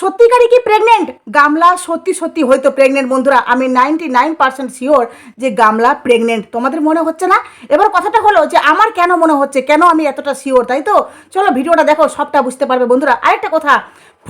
সত্যিকারই কি প্রেগনেন্ট গামলা সত্যি সত্যি হয়তো প্রেগনেন্ট বন্ধুরা। আমি নাইনটি নাইন পার্সেন্ট শিওর যে গামলা প্রেগনেন্ট তোমাদের মনে হচ্ছে না? এবার কথাটা হলো যে আমার কেন মনে হচ্ছে? কেন আমি এতটা শিওর তাই তো? চলো ভিডিওটা দেখো, সবটা বুঝতে পারবে বন্ধুরা। আরেকটা কথা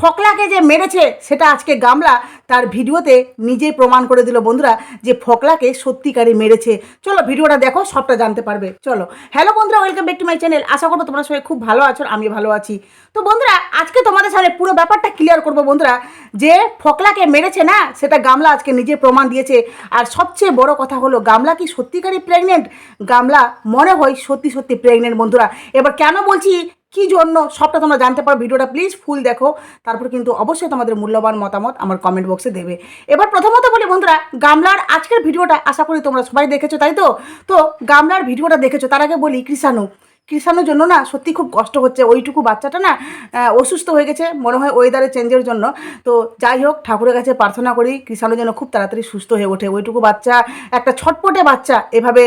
ফকলাকে যে মেরেছে, সেটা আজকে গামলা তার ভিডিওতে নিজেই প্রমাণ করে দিল বন্ধুরা যে ফকলাকে সত্যিকারই মেরেছে। চলো ভিডিওটা দেখো, সবটা জানতে পারবে। চলো। হ্যালো বন্ধুরা, welcome back to my channel. আশা করব তোমরা সবাই খুব ভালো আছো আমি ভালো আছি। তো বন্ধুরা, আজকে তোমাদের সামনে পুরো ব্যাপারটা ক্লিয়ার করব বন্ধুরা, যে ফকলাকে মেরেছে না, সেটা গামলা আজকে নিজে প্রমাণ দিয়েছে। আর সবচেয়ে বড় কথা হলো, গামলা কি সত্যিকারই প্রেগনেন্ট গামলা মনে হয় সত্যি সত্যি প্রেগনেন্ট বন্ধুরা। এবার কেন বলছি কি জন্য সবটা তোমরা জানতে পারো, ভিডিওটা প্লিজ ফুল দেখো। তারপর কিন্তু অবশ্যই তোমাদের মূল্যবান মতামত আমার কমেন্ট বক্সে দেবে। এবার প্রথমত বলি বন্ধুরা, গামলার আজকের ভিডিওটা আশা করি তোমরা সবাই দেখেছ, তাই তো? তো গামলার ভিডিওটা দেখেছ, তার আগে বলি কৃষাণু। কৃষাণুর জন্য না সত্যি খুব কষ্ট হচ্ছে। ওইটুকু বাচ্চাটা না অসুস্থ হয়ে গেছে, মনে হয় ওয়েদারের চেঞ্জের জন্য। তো যাই হোক, ঠাকুরের কাছে প্রার্থনা করি কৃষাণু যেন খুব তাড়াতাড়ি সুস্থ হয়ে ওঠে। ওইটুকু বাচ্চা, একটা ছটপটে বাচ্চা এভাবে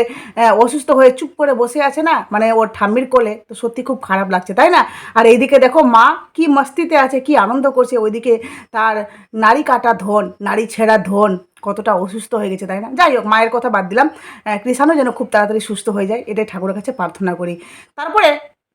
অসুস্থ হয়ে চুপ করে বসে আছে না মানে ওর ঠাম্মির কোলে, তো সত্যি খুব খারাপ লাগছে, তাই না? আর এইদিকে দেখো মা কি মস্তিতে আছে, কি আনন্দ করছে। ওইদিকে তার নারী কাটা ধন নারী ছেঁড়া ধন কতটা অসুস্থ হয়ে গেছে, তাই না? যাই হোক, মায়ের কথা বাদ দিলাম। কৃষাণও যেন খুব তাড়াতাড়ি সুস্থ হয়ে যায়, এটাই ঠাকুরের কাছে প্রার্থনা করি। তারপরে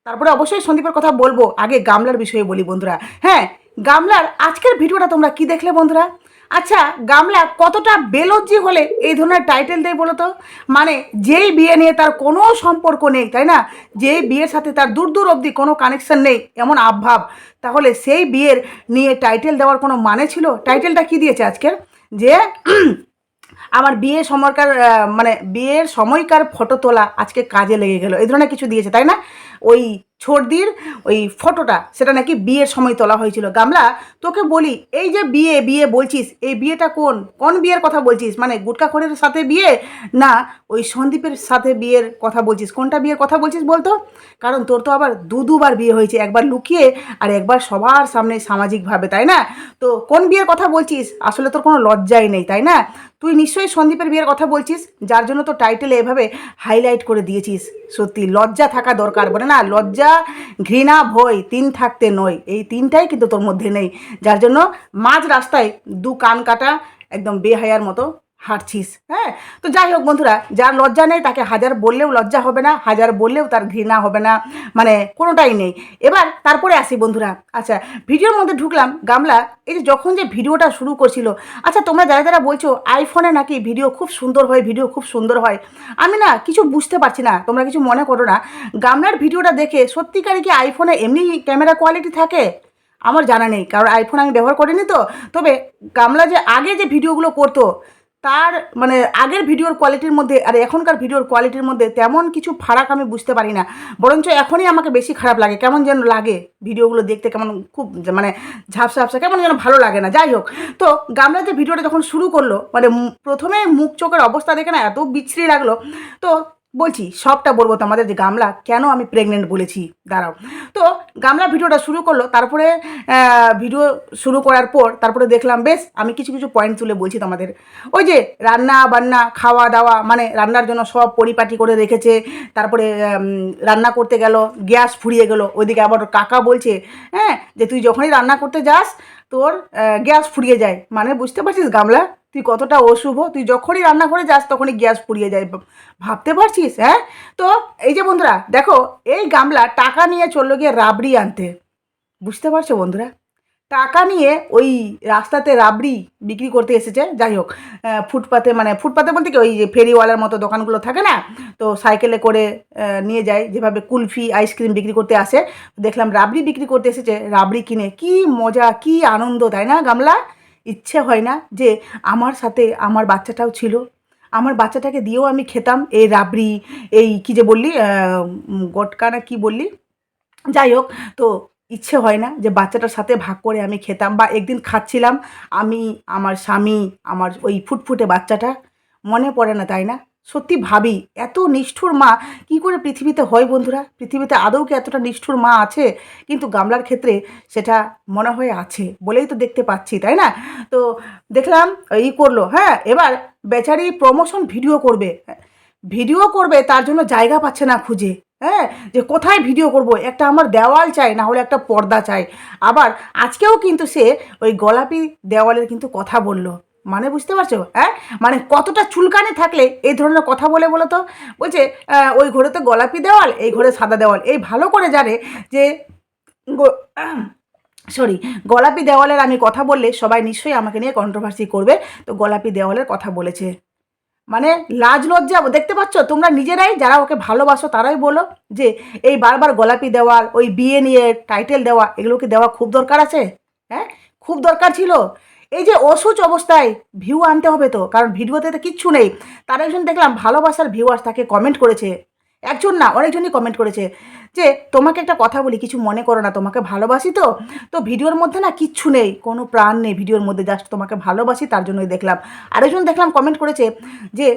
তারপরে অবশ্যই সন্দীপের কথা বলব, আগে গামলার বিষয়ে বলি বন্ধুরা। হ্যাঁ গামলার আজকের ভিডিওটা তোমরা কি দেখলে বন্ধুরা? আচ্ছা গামলা কতটা বেলজ্জি হলে এই ধরনের টাইটেল দেয় বলো তো? মানে যেই বিয়ে নিয়ে তার কোনো সম্পর্ক নেই, তাই না? যেই বিয়ের সাথে তার দূর দূর অবধি কোনো কানেকশন নেই, এমন আবভাব, তাহলে সেই বিয়ের নিয়ে টাইটেল দেওয়ার কোনো মানে ছিল? টাইটেলটা কি দিয়েছে আজকের? যে আমার বিয়ে সময়কার মানে বিয়ের সময়কার ফটো তোলা আজকে কাজে লেগে গেল। এই ধরনের কিছু দিয়েছে, তাই না? ওই ছর্দির ওই ফটোটা, সেটা নাকি বিয়ের সময় তোলা হয়েছিল। গামলা, তোকে বলি, এই যে বিয়ে বিয়ে বলছিস, এই বিয়েটা কোন? কোন বিয়ের কথা বলছিস? মানে গুটকাখড়ের সাথে বিয়ে? না, ওই সন্দীপের সাথে বিয়ের কথা বলছিস। কোনটা বিয়ের কথা বলছিস বলতো? কারণ তোর তো আবার দু, দুবার বিয়ে হয়েছে, একবার লুকিয়ে আর একবার সবার সামনে সামাজিকভাবে, তাই না? তো কোন বিয়ের কথা বলছিস? আসলে তোর কোনো লজ্জাই নেই, তাই না? তুই নিশ্চয়ই সন্দীপের বিয়ের কথা বলছিস, যার জন্য তো টাইটেলে এভাবে হাইলাইট করে দিয়েছিস। সত্যি, লজ্জা থাকা দরকার বলে না? লজ্জা ঘৃণা, ভয়, তিন থাকতে নয়। এই তিনটাই কিন্তু তোর মধ্যে নেই। যার জন্য মাঝ রাস্তায় দু কান কাটা, একদম বেহায়ার মতো হাঁটছিস হ্যাঁ? তো যাই হোক বন্ধুরা, যার লজ্জা নেই তাকে হাজার বললেও লজ্জা হবে না, হাজার বললেও তার ঘৃণা হবে না মানে কোনোটাই নেই। এবার তারপরে আসি বন্ধুরা। আচ্ছা ভিডিওর মধ্যে ঢুকলাম, গামলা, এই যে যখন যে ভিডিওটা শুরু করছিল আচ্ছা তোমরা যারা যারা বলছো আইফোনে নাকি ভিডিও খুব সুন্দর হয়, ভিডিও খুব সুন্দর হয়, আমি না কিছু বুঝতে পারছি না, তোমরা কিছু মনে করো না। গামলার ভিডিওটা দেখে সত্যিকারই কি আইফোনে এমনি ক্যামেরা কোয়ালিটি থাকে? আমার জানা নেই, কারণ আইফোন আমি ব্যবহার করিনি তো। তবে গামলা যে আগে যে ভিডিওগুলো করতো তার মানে আগের ভিডিওর কোয়ালিটির মধ্যে আর এখনকার ভিডিওর কোয়ালিটির মধ্যে তেমন কিছু ফারাক আমি বুঝতে পারি না। বরঞ্চ এখনই আমাকে বেশি খারাপ লাগে। কেমন যেন লাগে ভিডিওগুলো দেখতে, কেমন খুব মানে ঝাপসা ঝাপসা, কেমন যেন ভালো লাগে না। যাই হোক, তো গামলা যে ভিডিওটা যখন শুরু করল মানে প্রথমে মুখ চোখের অবস্থা দেখে না এত বিচ্ছিরি লাগল। তো বলছি, সবটা বলব তোমাদের যে গামলা, কেন আমি প্রেগনেন্ট বলেছি? দাঁড়াও। তো গামলা ভিডিওটা শুরু করল, তারপরে ভিডিও শুরু করার পর, তারপরে দেখলাম, বেশ, আমি কিছু কিছু পয়েন্ট তুলে বলছি তোমাদের। ওই যে, রান্না বান্না, খাওয়া দাওয়া মানে রান্নার জন্য সব পরিপাটি করে রেখেছে, তারপরে রান্না করতে গেল, গ্যাস ফুরিয়ে গেল। ওইদিকে আবার কাকা বলছে হ্যাঁ যে তুই যখনই রান্না করতে যাস, তোর গ্যাস ফুরিয়ে যায়। মানে বুঝতে পারছিস গামলা? তুই কতটা অশুভ তুই যখনই রান্না করে যাস তখনই গ্যাস পুড়িয়ে যায় ভাবতে পারছিস হ্যাঁ? তো এই যে বন্ধুরা দেখো এই গামলা টাকা নিয়ে চলল গিয়ে রাবড়ি আনতে। বুঝতে পারছ বন্ধুরা? টাকা নিয়ে ওই রাস্তাতে রাবড়ি বিক্রি করতে এসেছে যাই হোক আহ, ফুটপাতে মানে ফুটপাতে বলতে কি ওই যে ফেরিওয়ালার মতো দোকানগুলো থাকে না তো সাইকেলে করে নিয়ে যায় যেভাবে কুলফি আইসক্রিম বিক্রি করতে আসে। দেখলাম রাবড়ি বিক্রি করতে এসেছে রাবড়ি কিনে। কি মজা কি আনন্দ তাই না গামলা? ইচ্ছে হয় না যে আমার সাথে আমার বাচ্চাটাও ছিল। আমার বাচ্চাটাকে দিয়েও আমি খেতাম। এই রাবড়ি, এই কী যে বললি গটকা না কী বললি? যাই হোক, তো ইচ্ছে হয় না যে বাচ্চাটার সাথে ভাগ করে আমি খেতাম বা একদিন খাচ্ছিলাম আমি, আমার স্বামী, আমার ওই ফুটফুটে বাচ্চাটা। মনে পড়ে না, তাই না? সত্যি ভাবি, এত নিষ্ঠুর মা, কি করে পৃথিবীতে হয় বন্ধুরা? পৃথিবীতে আদৌ কি এতটা নিষ্ঠুর মা আছে? কিন্তু গামলার ক্ষেত্রে সেটা মনে হয় আছে বলেই তো দেখতে পাচ্ছি, তাই না? তো দেখলাম, ই করল হ্যাঁ এবার বেচারি প্রমোশন ভিডিও করবে। ভিডিও করবে, তার জন্য জায়গা পাচ্ছে না খুঁজে হ্যাঁ? যে কোথায় ভিডিও করব? একটা আমার দেওয়াল চাই, না হলে একটা পর্দা চাই। আবার আজকেও কিন্তু সে ওই গোলাপি দেওয়ালের কিন্তু কথা বলল। মানে বুঝতে পারছ? হ্যাঁ? মানে কতটা চুলকানি থাকলে এই ধরনের কথা বলে বলো তো? বলছে ওই ঘরে তো গোলাপি দেওয়াল, এই ঘরে সাদা দেওয়াল। এই ভালো করে জানে যে সরি গোলাপি দেওয়ালের আমি কথা বললে সবাই নিশ্চয়ই আমাকে নিয়ে কন্ট্রোভার্সি করবে। তো গোলাপি দেওয়ালের কথা বলেছে। মানে লাজ লজ্জা দেখতে পাচ্ছ? তোমরা নিজেরাই যারা ওকে ভালোবাসো তারাই বলো যে, এই বারবার গোলাপি দেওয়াল, ওই বিয়ে নিয়ে টাইটেল দেওয়া এগুলোকে দেওয়া খুব দরকার আছে? হ্যাঁ? খুব দরকার ছিল। এই যে অসুচ অবস্থায় ভিউ আনতে হবে তো, কারণ ভিডিওতে তো কিচ্ছু নেই। তার একজন দেখলাম ভালোবাসার ভিউয়ার্স তাকে কমেন্ট করেছে। একজন না, অনেকজনই কমেন্ট করেছে যে, তোমাকে একটা কথা বলি, কিছু মনে করো না, তোমাকে ভালোবাসি তো? তো ভিডিওর মধ্যে না কিচ্ছু নেই, কোনো প্রাণ নেই ভিডিওর মধ্যে জাস্ট তোমাকে ভালোবাসি, তার জন্যই দেখলাম। আরেকজন দেখলাম কমেন্ট করেছে যে,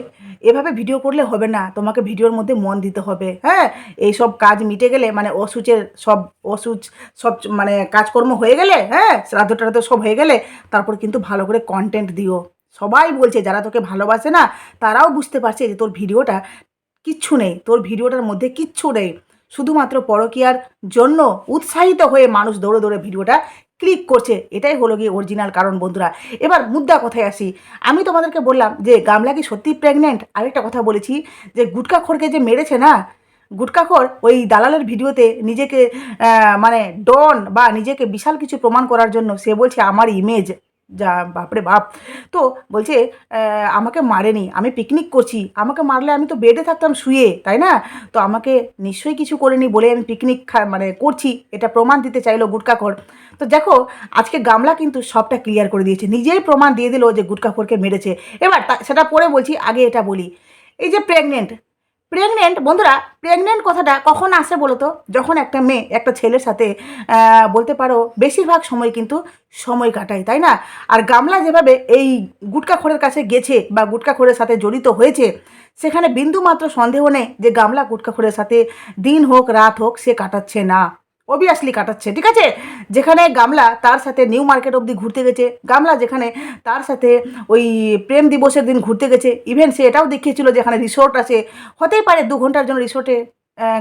এভাবে ভিডিও করলে হবে না, তোমাকে ভিডিওর মধ্যে মন দিতে হবে। হ্যাঁ এই সব কাজ মিটে গেলে মানে অসুচের সব, অসুচ, সব মানে কাজকর্ম হয়ে গেলে হ্যাঁ শ্রাদ্ধ টাদ্ধ সব হয়ে গেলে, তারপর কিন্তু ভালো করে কন্টেন্ট দিও। সবাই বলছে, যারা তোকে ভালোবাসে না, তারাও বুঝতে পারছে যে তোর ভিডিওটা কিচ্ছু নেই। তোর ভিডিওটার মধ্যে কিচ্ছু নেই। শুধুমাত্র পরকীয়ার জন্য উৎসাহিত হয়ে মানুষ দৌড়ে দৌড়ে ভিডিওটা ক্লিক করছে। এটাই হলো গিয়ে অরিজিনাল কারণ বন্ধুরা। এবার মুদ্রা কথায় আসি। আমি তোমাদেরকে বললাম যে গামলা কি সত্যি প্রেগনেন্ট আরেকটা কথা বলেছি যে গুটকা খোরকে যে মেরেছে না, গুটকাখোর ওই দালালের ভিডিওতে নিজেকে মানে ডন বা নিজেকে বিশাল কিছু প্রমাণ করার জন্য সে বলছে, আমার ইমেজ যা, বাপরে বাপ। তো বলছে আমাকে মারেনি, আমি পিকনিক করছি। আমাকে মারলে আমি তো বেডে থাকতাম শুয়ে, তাই না? তো আমাকে নিশ্চয়ই কিছু করেনি বলে আমি পিকনিক মানে করছি, এটা প্রমাণ দিতে চাইলো গুটকাখোর তো দেখো, আজকে গামলা কিন্তু সবটা ক্লিয়ার করে দিয়েছে। নিজেই প্রমাণ দিয়ে দিল যে গুটকাখোরকে মেরেছে। এবার সেটা পরে বলছি, আগে এটা বলি। এই যে প্রেগনেন্ট প্রেগনেন্ট বন্ধুরা প্রেগনেন্ট কথাটা কখন আসে বলতো? যখন একটা মেয়ে একটা ছেলের সাথে বলতে পারো, বেশিরভাগ সময় কিন্তু সময় কাটায়, তাই না? আর গামলা যেভাবে এই গুটকা গুটকাখোরের কাছে গেছে বা গুটকা গুটকাখোরের সাথে জড়িত হয়েছে, সেখানে বিন্দু মাত্র সন্দেহ নেই যে গামলা গুটকা গুটকাখোরের সাথে দিন হোক, রাত হোক, সে কাটাচ্ছে না। অবভিয়াসলি কাটাচ্ছে, ঠিক আছে? যেখানে গামলা তার সাথে নিউ মার্কেট অবধি ঘুরতে গেছে। গামলা যেখানে তার সাথে ওই প্রেম দিবসের দিন ঘুরতে গেছে। ইভেন সে এটাও দেখিয়েছিল যেখানে রিসোর্ট আছে। হতেই পারে দু ঘণ্টার জন্য রিসোর্টে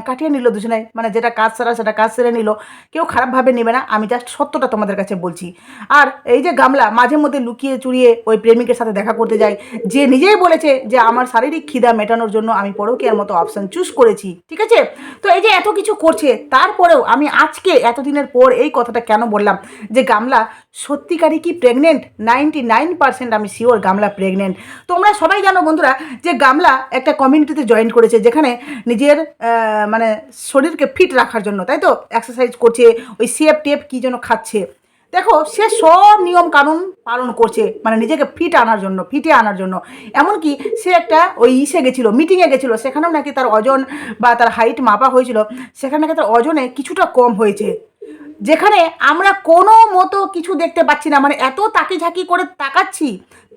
কাটিয়ে নিল দুজনে। মানে যেটা কাজ সারা সেটা কাজ সেরে নিল। কেউ খারাপভাবে নেবে না, আমি জাস্ট সত্যটা তোমাদের কাছে বলছি। আর এই যে গামলা, মাঝে মধ্যে লুকিয়ে চুরিয়ে ওই প্রেমিকের সাথে দেখা করতে যায় যে নিজেই বলেছে যে আমার শারীরিক খিদা মেটানোর জন্য আমি পরকীয়ার মতো অপশান চুজ করেছি, ঠিক আছে? তো এই যে এত কিছু করছে, তারপরেও আমি আজকে এতদিনের পর এই কথাটা কেন বললাম? যে গামলা, সত্যিকারই কি প্রেগনেন্ট নাইনটি নাইন পার্সেন্ট আমি শিওর গামলা প্রেগনেন্ট তোমরা সবাই জানো বন্ধুরা, যে গামলা একটা কমিউনিটিতে জয়েন করেছে, যেখানে নিজের মানে শরীরকে ফিট রাখার জন্য, তাই তো? এক্সারসাইজ করছে, ওই সেপ টেপ কী যেন খাচ্ছে। দেখো, সে সব নিয়ম কানুন পালন করছে মানে নিজেকে ফিট আনার জন্য ফিটে আনার জন্য। এমনকি সে একটা ওই ইসে গেছিল মিটিংয়ে গেছিল, সেখানেও নাকি তার ওজন বা তার হাইট মাপা হয়েছিল, সেখানে নাকি তার ওজনে কিছুটা কম হয়েছে। যেখানে আমরা কোনো মতো কিছু দেখতে পাচ্ছি না মানে এত তাকি ঝাঁকি করে তাকাচ্ছি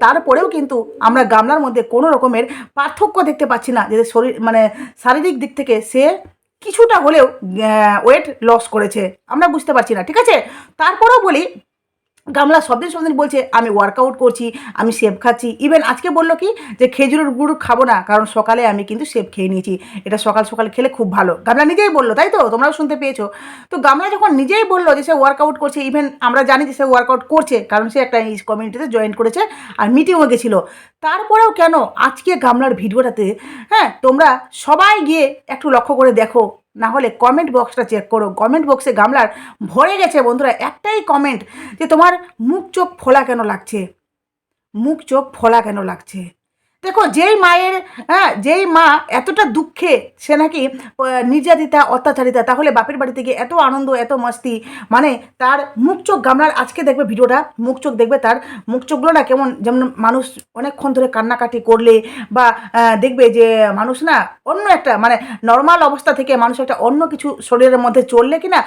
তারপরেও কিন্তু আমরা গামলার মধ্যে কোনো রকমের পার্থক্য দেখতে পাচ্ছি না, যে শরীর মানে শারীরিক দিক থেকে সে কিছুটা হলেও ওয়েট লস করেছে। আমরা বুঝতে পারছি না, ঠিক আছে? তারপরেও বলি গামলা সবদিন সবদিন বলছে, আমি ওয়ার্কআউট করছি, আমি সেব খাচ্ছি। ইভেন আজকে বলল কি যে, খেজুরের গুড় খাব না, কারণ সকালে আমি কিন্তু সেব খেয়ে নিয়েছি। এটা সকাল সকাল খেলে খুব ভালো। গামলা নিজেই বলল, তাই তো? তোমরাও শুনতে পেয়েছ। তো গামলা যখন নিজেই বলল যে, সে ওয়ার্কআউট করছে ইভেন আমরা জানি যে, সে ওয়ার্কআউট করছে, কারণ সে একটা কমিউনিটিতে জয়েন করেছে আর মিটিংও গেছিল। তারপরেও কেন আজকে গামলার ভিডিওটাতে হ্যাঁ তোমরা সবাই গিয়ে একটু লক্ষ্য করে দেখো না হলে কমেন্ট বক্সটা চেক করো। কমেন্ট বক্সে গামলার ভরে গেছে বন্ধুরা, একটাই কমেন্ট যে তোমার মুখ চোখ ফোলা কেন লাগছে? মুখ চোখ ফোলা কেন লাগছে? দেখো, যেই মায়ের হ্যাঁ যেই মা এতটা দুঃখে, সে নাকি নির্যাতিতা, অত্যাচারিতা, তাহলে বাপের বাড়িতে গিয়ে এত আনন্দ, এত মস্তি মানে তার মুখ চোখ গামলার, আজকে দেখবে ভিডিওটা, মুখ চোখ দেখবে তার, মুখ চোখগুলো না কেমন, যেমন মানুষ অনেকক্ষণ ধরে কান্নাকাটি করলে বা দেখবে যে মানুষ না অন্য একটা মানে নর্মাল অবস্থা থেকে মানুষ একটা অন্য কিছু শরীরের মধ্যে চললে কি না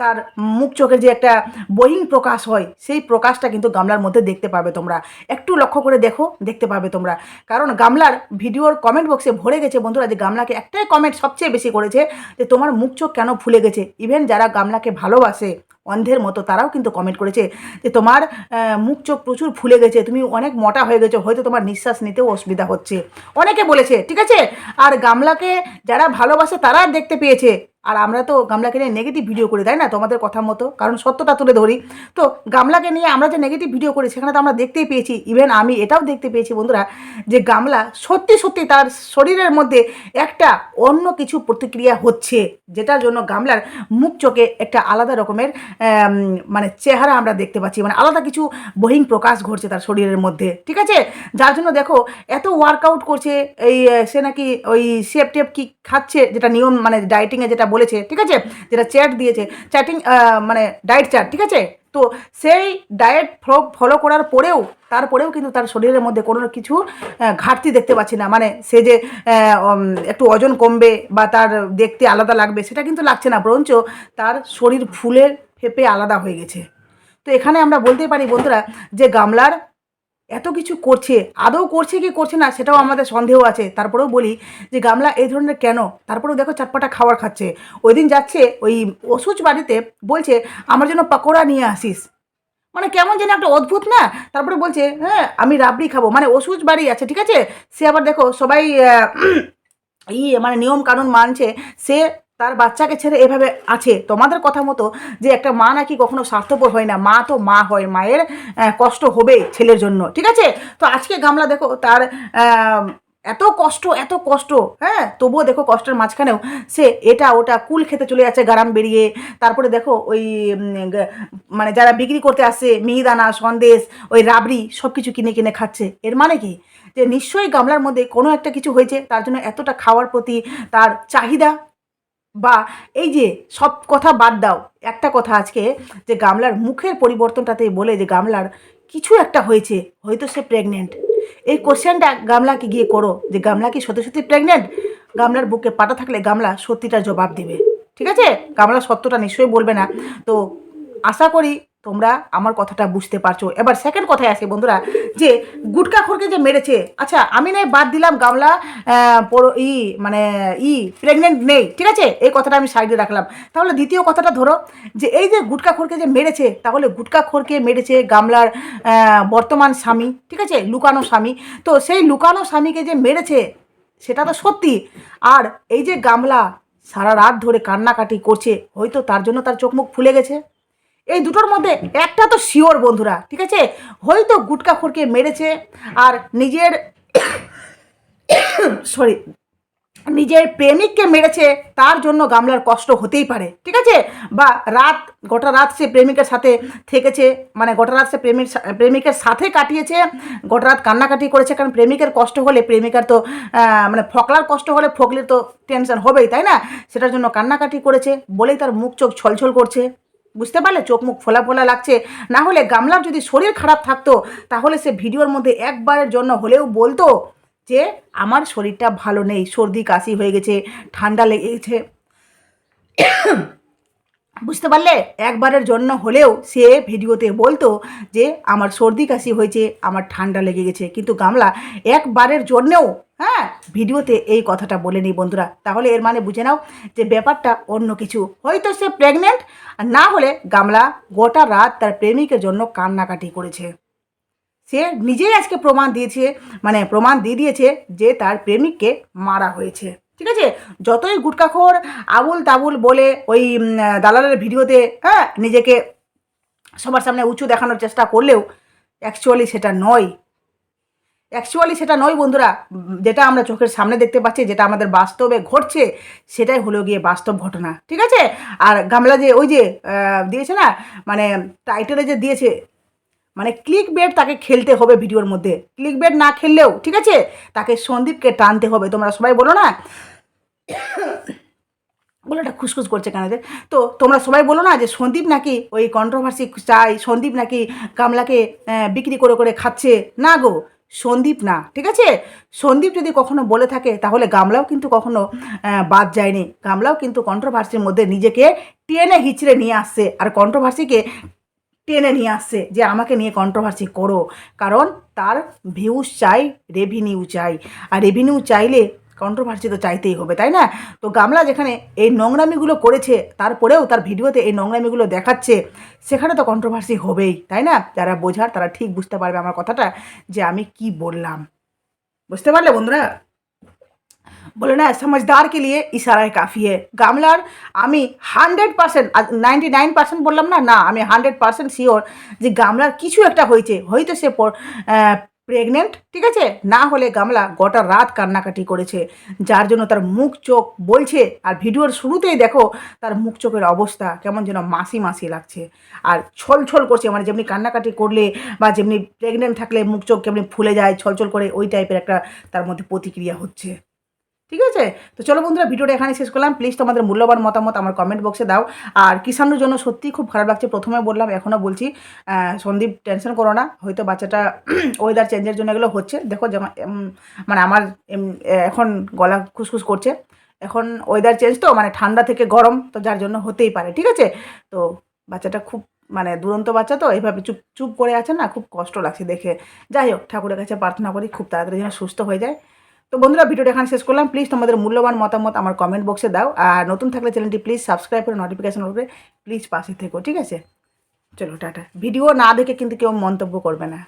তার মুখ চোখের যে একটা বহিং প্রকাশ হয়, সেই প্রকাশটা কিন্তু গামলার মধ্যে দেখতে পাবে তোমরা। একটু লক্ষ্য করে দেখো, দেখতে পাবে তোমরা। কারণ গামলার ভিডিওর কমেন্ট বক্সে ভরে গেছে বন্ধুরা যে গামলাকে একটাই কমেন্ট সবচেয়ে বেশি করেছে যে তোমার মুখ চোখ কেন ফুলে গেছে? ইভেন যারা গামলাকে ভালোবাসে, অন্ধের মতো, তারাও কিন্তু কমেন্ট করেছে যে তোমার মুখ চোখ প্রচুর ফুলে গেছে, তুমি অনেক মোটা হয়ে গেছো, হয়তো তোমার নিঃশ্বাস নিতেও অসুবিধা হচ্ছে। অনেকে বলেছে, ঠিক আছে? আর গামলাকে যারা ভালোবাসে, তারা দেখতে পেয়েছে। আর আমরা তো গামলাকে নিয়ে নেগেটিভ ভিডিও করি, তাই না? তোমাদের কথা মতো। কারণ সত্যটা তুলে ধরি। তো গামলাকে নিয়ে আমরা যে নেগেটিভ ভিডিও করি, সেখানে তো আমরা দেখতেই পেয়েছি। ইভেন আমি এটাও দেখতে পেয়েছি, বন্ধুরা, যে গামলা সত্যি সত্যি তার শরীরের মধ্যে একটা অন্য কিছু প্রতিক্রিয়া হচ্ছে, যেটার জন্য গামলার মুখ চোখে একটা আলাদা রকমের মানে চেহারা আমরা দেখতে পাচ্ছি। মানে আলাদা কিছু বহিং প্রকাশ ঘটছে তার শরীরের মধ্যে। ঠিক আছে? যার জন্য দেখো, এত ওয়ার্কআউট করছে, এই, সে নাকি ওই সেপ টেপ কি খাচ্ছে, যেটা নিয়ম মানে ডায়েটিংয়ে যেটা বলেছে, ঠিক আছে? যেটা চ্যাট দিয়েছে চ্যাটিং মানে ডায়েট চ্যাট ঠিক আছে? তো সেই ডায়েট ফলো করার পরেও, তারপরেও কিন্তু তার শরীরের মধ্যে কোনো কিছু ঘাটতি দেখতে পাচ্ছি না। মানে সে যে একটু ওজন কমবে বা তার দেখতে আলাদা লাগবে, সেটা কিন্তু লাগছে না। বরঞ্চ তার শরীর ফুলের ফেপে আলাদা হয়ে গেছে। তো এখানে আমরা বলতেই পারি বন্ধুরা যে গামলার এত কিছু করছে আদৌ করছে কি করছে না সেটাও আমাদের সন্দেহ আছে। তারপরেও বলি যে গামলা এই ধরনের কেন? তারপরেও দেখো চাটপাটা খাবার খাচ্ছে। ওই দিন যাচ্ছে ওই ওষুধ বাড়িতে বলছে আমার জন্য পকোড়া নিয়ে আসিস। মানে কেমন যেন একটা অদ্ভুত না? তারপরে বলছে হ্যাঁ আমি রাবড়ি খাব। মানে ওষুধ বাড়ি আছে ঠিক আছে? সে আবার দেখো সবাই আহ, ই মানে নিয়ম কানুন মানছে সে তার বাচ্চাকে ছেড়ে এভাবে আছে। তোমাদের কথা মতো যে একটা মা নাকি কখনো স্বার্থপর হয় না। মা তো মা হয়, মায়ের কষ্ট হবে ছেলের জন্য, ঠিক আছে? তো আজকে গামলা দেখো, তার এত কষ্ট এত কষ্ট হ্যাঁ? তবুও দেখো কষ্টের মাঝখানেও সে এটা ওটা কুল খেতে চলে যাচ্ছে গারাম বেরিয়ে। তারপরে দেখো ওই মানে যারা বিক্রি করতে আসে, মিহিদানা, সন্দেশ, ওই রাবড়ি সব কিছু কিনে কিনে খাচ্ছে। এর মানে কি? যে নিশ্চয়ই গামলার মধ্যে কোনো একটা কিছু হয়েছে, তার জন্য এতটা খাওয়ার প্রতি তার চাহিদা বা এই যে সব কথা বাদ দাও। একটা কথা আজকে যে গামলার মুখের পরিবর্তনটাতে বলে যে গামলার কিছু একটা হয়েছে, হয়তো সে প্রেগনেন্ট এই কোশ্চেনটা গামলাকে গিয়ে করো যে গামলা কি সত্যি সত্যি প্রেগনেন্ট গামলার বুকে পাটা থাকলে গামলা সত্যিটা জবাব দেবে। ঠিক আছে? গামলা সত্যটা নিশ্চয়ই বলবে না। তো আশা করি তোমরা আমার কথাটা বুঝতে পারছ। এবার সেকেন্ড কথায় আসি বন্ধুরা, যে গুটকা খোরকে যে মেরেছে আচ্ছা আমি নয় বাদ দিলাম গামলা ই মানে ই প্রেগনেন্ট নেই, ঠিক আছে? এই কথাটা আমি সাইডে রাখলাম। তাহলে দ্বিতীয় কথাটা ধরো, যে এই যে গুটকা খোরকে যে মেরেছে, তাহলে গুটকা খোরকে মেরেছে গামলার বর্তমান স্বামী, ঠিক আছে? লুকানো স্বামী। তো সেই লুকানো স্বামীকে যে মেরেছে, সেটা তো সত্যি। আর এই যে গামলা সারা রাত ধরে কান্নাকাটি করছে, হয়তো তার জন্য তার চোখ মুখ ফুলে গেছে। এই দুটোর মধ্যে একটা তো শিওর বন্ধুরা, ঠিক আছে? হয়তো গুটকা খোরকে মেরেছে, আর নিজের সরি নিজের প্রেমিককে মেরেছে, তার জন্য গামলার কষ্ট হতেই পারে, ঠিক আছে? বা রাত, গোটা রাত সে প্রেমিকের সাথে থেকেছে মানে গোটা রাত সে প্রেমিক প্রেমিকের সাথে কাটিয়েছে, গোটা রাত কান্নাকাটি করেছে, কারণ প্রেমিকের কষ্ট হলে প্রেমিকার তো মানে ফকলার কষ্ট হলে ফকলির তো টেনশন হবেই, তাই না? সেটার জন্য কান্নাকাটি করেছে, বলেই তার মুখ চোখ ছলছল করছে। বুঝতে পারলে চোখ মুখ ফোলা ফোলা লাগছে? না হলে গামলার যদি শরীর খারাপ থাকতো, তাহলে সে ভিডিওর মধ্যে একবারের জন্য হলেও বলতো যে, আমার শরীরটা ভালো নেই, সর্দি, কাশি হয়ে গেছে, ঠান্ডা লেগে গেছে বুঝতে পারলে একবারের জন্য হলেও সে ভিডিওতে বলতো যে আমার সর্দি কাশি হয়েছে, আমার ঠান্ডা লেগে গেছে। কিন্তু গামলা, একবারের জন্যেও হ্যাঁ ভিডিওতে এই কথাটা বলে বলেনি বন্ধুরা। তাহলে এর মানে বুঝে নাও যে ব্যাপারটা অন্য কিছু। হয়তো সে প্রেগনেন্ট আর না হলে গামলা গোটা রাত তার প্রেমিকের জন্য কান্নাকাটি করেছে। সে নিজেই আজকে প্রমাণ দিয়েছে মানে প্রমাণ দিয়ে দিয়েছে যে তার প্রেমিককে মারা হয়েছে। ঠিক আছে? যতই গুটকাখোর আবুল তাবুল বলে ওই দালালের ভিডিওতে হ্যাঁ নিজেকে সবার সামনে উঁচু দেখানোর চেষ্টা করলেও অ্যাকচুয়ালি সেটা নয়। অ্যাকচুয়ালি সেটা নয় বন্ধুরা, যেটা আমরা চোখের সামনে দেখতে পাচ্ছি, যেটা আমাদের বাস্তবে ঘটছে, সেটাই হলো গিয়ে বাস্তব ঘটনা, ঠিক আছে? আর গামলা যে ওই যে দিয়েছে না মানে টাইটেলে যে দিয়েছে মানে ক্লিক বেড তাকে খেলতে হবে ভিডিওর মধ্যে। ক্লিক বেড না খেললেও, ঠিক আছে? তাকে সন্দীপকে টানতে হবে, তোমরা সবাই বলো না? গলাটা খুসখুস করছে কানাতে তো তোমরা সবাই বলো না যে সন্দীপ নাকি ওই কন্ট্রোভার্সি চাই সন্দীপ নাকি কামলাকে বিক্রি করে করে খাচ্ছে? না গো, সন্দীপ না, ঠিক আছে? সন্দীপ যদি কখনো বলে থাকে, তাহলে গামলাও কিন্তু কখনো বাদ যায়নি। গামলাও কিন্তু কন্ট্রোভার্সির মধ্যে নিজেকে টেনে হিচড়ে নিয়ে আসছে। আর কন্ট্রোভার্সিকে টেনে নিয়ে আসছে যে আমাকে নিয়ে কন্ট্রোভার্সি করো। কারণ তার ভিউজ চাই রেভিনিউ চাই। আর রেভিনিউ চাইলে কন্ট্রোভার্সি তো চাইতেই হবে, তাই না? তো গামলা যেখানে এই নোংরামিগুলো করেছে, তারপরেও তার ভিডিওতে এই নোংরামিগুলো দেখাচ্ছে, সেখানে তো কন্ট্রোভার্সি হবেই, তাই না? যারা বোঝার তারা ঠিক বুঝতে পারবে আমার কথাটা, যে আমি কি বললাম। বুঝতে পারলে বন্ধুরা? বলে না সমঝদার কে লিয়ে ইশারায় কাফি হে গামলার আমি hundred percent ninety nine percent বললাম না না, আমি হান্ড্রেড পার্সেন্ট শিওর যে গামলার কিছু একটা হয়েছে। হয়তো সে প্রেগনেন্ট ঠিক আছে? না হলে গামলা গোটা রাত কান্নাকাটি করেছে। যার জন্য তার মুখ চোখ বলছে। আর ভিডিওর শুরুতেই দেখো, তার মুখ চোখের অবস্থা কেমন যেন মাসি মাসি লাগছে। আর ছল ছল করছে মানে যেমনি কান্নাকাটি করলে বা যেমনি প্রেগনেন্ট থাকলে মুখ চোখ কেমনি ফুলে যায়, ছল ছল করে ওই টাইপের একটা তার মধ্যে প্রতিক্রিয়া হচ্ছে। ঠিক আছে? তো চলো বন্ধুরা, ভিডিওটা এখানে শেষ করলাম। প্লিজ তোমাদের মূল্যবান মতামত আমার কমেন্ট বক্সে দাও। আর কিষাণুর জন্য সত্যিই খুব খারাপ লাগছে। প্রথমে বললাম এখনও বলছি সন্দীপ টেনশন করো না। হয়তো বাচ্চাটা ওয়েদার চেঞ্জের জন্য এগুলো হচ্ছে। দেখো যেমন মানে আমার এখন গলা খুসখুস করছে। এখন ওয়েদার চেঞ্জ তো মানে ঠান্ডা থেকে গরম, তো যার জন্য হতেই পারে, ঠিক আছে? তো বাচ্চাটা খুব মানে দুরন্ত বাচ্চা তো, এইভাবে চুপ চুপ করে আছে না, খুব কষ্ট লাগছে দেখে। যাই হোক, ঠাকুরের কাছে প্রার্থনা করি, খুব তাড়াতাড়ি যেন সুস্থ হয়ে যায়। তো বন্ধুরা, ভিডিওটা এখানে শেষ করলাম। প্লিজ তোমাদের মূল্যবান মতামত আমার কমেন্ট বক্সে দাও। আর নতুন থাকলে চ্যানেলটি প্লিজ সাবস্ক্রাইব করে নোটিফিকেশন করে প্লিজ পাশে থেকো, ঠিক আছে? চলো, টাটা। ভিডিও না দেখে কিন্তু কেউ মন্তব্য করবে না।